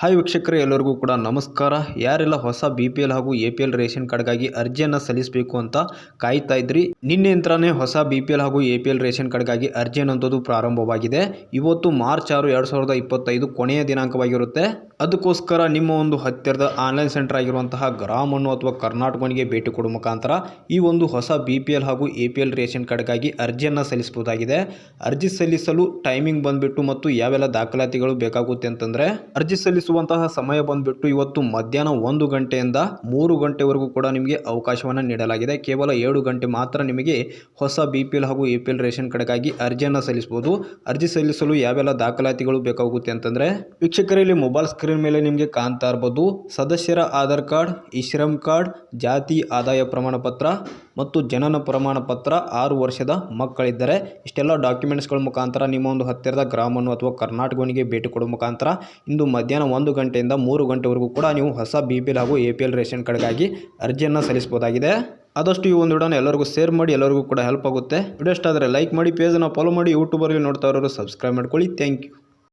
Hi ವೀಕ್ಷಕರೇ, ಎಲ್ಲರಿಗೂ ಕೂಡ ನಮಸ್ಕಾರ. ಯಾರೆಲ್ಲ ಹೊಸ ಬಿ ಪಿ ಎಲ್ ಹಾಗೂ ಎ ಪಿ ಎಲ್ ರೇಷನ್ ಕಾರ್ಡ್ಗಾಗಿ ಅರ್ಜಿಯನ್ನು ಸಲ್ಲಿಸಬೇಕು ಅಂತ ಕಾಯ್ತಾ ಇದ್ರಿ ನಿನ್ನೆಂತ್ರನೇ ಹೊಸ ಬಿ ಪಿ ಎಲ್ ಹಾಗೂ ಎ ಪಿ ಎಲ್ ರೇಷನ್ ಕಾರ್ಡ್ಗಾಗಿ ಅರ್ಜಿ ಅನ್ನೋಂಥದ್ದು ಪ್ರಾರಂಭವಾಗಿದೆ. ಇವತ್ತು ಮಾರ್ಚ್ ಆರು ಎರಡು ಸಾವಿರದ ಇಪ್ಪತ್ತೈದು ಕೊನೆಯ ದಿನಾಂಕವಾಗಿರುತ್ತೆ. ಅದಕ್ಕೋಸ್ಕರ ನಿಮ್ಮ ಒಂದು ಹತ್ತಿರದ ಆನ್ಲೈನ್ ಸೆಂಟರ್ ಆಗಿರುವಂತಹ ಗ್ರಾಮವನ್ನು ಅಥವಾ ಕರ್ನಾಟಕವನಿಗೆ ಭೇಟಿ ಕೊಡುವ ಮುಖಾಂತರ ಈ ಒಂದು ಹೊಸ ಬಿ ಪಿ ಎಲ್ ಹಾಗೂ ಎ ಪಿ ಎಲ್ ರೇಷನ್ ಕಾರ್ಡ್ಗಾಗಿ ಅರ್ಜಿಯನ್ನು ಸಲ್ಲಿಸಬಹುದಾಗಿದೆ. ಅರ್ಜಿ ಸಲ್ಲಿಸಲು ಟೈಮಿಂಗ್ ಬಂದ್ಬಿಟ್ಟು ಮತ್ತು ಯಾವೆಲ್ಲ ದಾಖಲಾತಿಗಳು ಬೇಕಾಗುತ್ತೆ ಅಂತಂದ್ರೆ, ಅರ್ಜಿ ಸಲ್ಲಿಸುವಂತಹ ಸಮಯ ಬಂದ್ಬಿಟ್ಟು ಇವತ್ತು ಮಧ್ಯಾಹ್ನ ಒಂದು ಗಂಟೆಯಿಂದ ಮೂರು ಗಂಟೆವರೆಗೂ ಕೂಡ ನಿಮಗೆ ಅವಕಾಶವನ್ನು ನೀಡಲಾಗಿದೆ. ಕೇವಲ ಏಳು ಗಂಟೆ ಮಾತ್ರ ನಿಮಗೆ ಹೊಸ ಬಿ ಪಿ ಎಲ್ ಹಾಗೂ ಎ ಪಿ ಎಲ್ ರೇಷನ್ ಕಾರ್ಡ್ಗಾಗಿ ಅರ್ಜಿಯನ್ನು ಸಲ್ಲಿಸಬಹುದು. ಅರ್ಜಿ ಸಲ್ಲಿಸಲು ಯಾವೆಲ್ಲ ದಾಖಲಾತಿಗಳು ಬೇಕಾಗುತ್ತೆ ಅಂತಂದರೆ ವೀಕ್ಷಕರಲ್ಲಿ ಮೊಬೈಲ್ ಸ್ಕ್ರೀನ್ ಮೇಲೆ ನಿಮಗೆ ಕಾಣ್ತಾ ಇರ್ಬೋದು. ಸದಸ್ಯರ ಆಧಾರ್ ಕಾರ್ಡ್ ಇಶ್ರಮ್ ಶ್ರಮ್ ಕಾರ್ಡ್, ಜಾತಿ, ಆದಾಯ ಪ್ರಮಾಣ ಪತ್ರ ಮತ್ತು ಜನನ ಪ್ರಮಾಣ ಪತ್ರ ಆರು ವರ್ಷದ ಮಕ್ಕಳಿದ್ದರೆ, ಇಷ್ಟೆಲ್ಲ ಡಾಕ್ಯುಮೆಂಟ್ಸ್ಗಳ ಮುಖಾಂತರ ನಿಮ್ಮ ಒಂದು ಹತ್ತಿರದ ಗ್ರಾಮವನ್ನು ಅಥವಾ ಕರ್ನಾಟಕವನಿಗೆ ಭೇಟಿ ಕೊಡುವ ಮುಖಾಂತರ ಇಂದು ಮಧ್ಯಾಹ್ನ ಒಂದು ಗಂಟೆಯಿಂದ ಮೂರು ಗಂಟೆವರೆಗೂ ಕೂಡ ನೀವು ಹೊಸ ಬಿ ಪಿ ಎಲ್ ಹಾಗೂ ಎ ಪಿ ಎಲ್ ರೇಷನ್ ಕಾರ್ಡ್ಗಾಗಿ ಅರ್ಜಿಯನ್ನು ಸಲ್ಲಿಸಬಹುದಾಗಿದೆ. ಆದಷ್ಟು ಈ ಒಂದು ವಿಡಿಯೋನ ಎಲ್ಲರಿಗೂ ಶೇರ್ ಮಾಡಿ, ಎಲ್ಲರಿಗೂ ಕೂಡ ಹೆಲ್ಪ್ ಆಗುತ್ತೆ. ವಿಡಿಯೋ ಇಷ್ಟ ಆದರೆ ಲೈಕ್ ಮಾಡಿ ಪೇಜನ್ನು ಫಾಲೋ ಮಾಡಿ ಯೂಟ್ಯೂಬರ್ಗೆ ನೋಡ್ತಾ ಇರೋರು ಸಬ್ಸ್ಕ್ರೈಬ್ ಮಾಡ್ಕೊಳ್ಳಿ. Thank you